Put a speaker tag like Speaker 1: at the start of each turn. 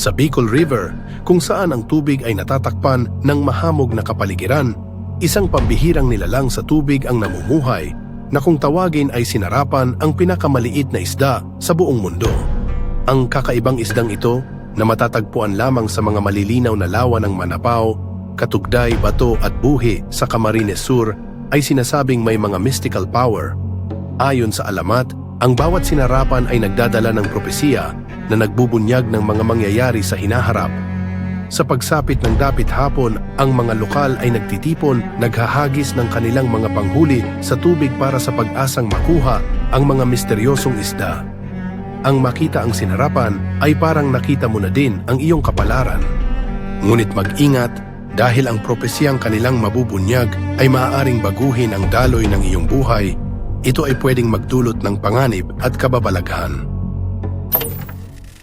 Speaker 1: sa Bicol River kung saan ang tubig ay natatakpan ng mahamog na kapaligiran, isang pambihirang nilalang sa tubig ang namumuhay na kung tawagin ay sinarapan ang pinakamaliit na isda sa buong mundo. Ang kakaibang isdang ito na matatagpuan lamang sa mga malilinaw na lawa ng Manapao, Katugday, Bato at Buhi sa Camarines Sur ay sinasabing may mga mystical power. Ayon sa alamat, ang bawat sinarapan ay nagdadala ng propesiya na nagbubunyag ng mga mangyayari sa hinaharap. Sa pagsapit ng dapit hapon, ang mga lokal ay nagtitipon, naghahagis ng kanilang mga panghuli sa tubig para sa pag-asang makuha ang mga misteryosong isda. Ang makita ang sinarapan ay parang nakita mo na din ang iyong kapalaran. Ngunit mag-ingat dahil ang propesiyang kanilang mabubunyag ay maaaring baguhin ang daloy ng iyong buhay, ito ay pwedeng magdulot ng panganib at kababalaghan.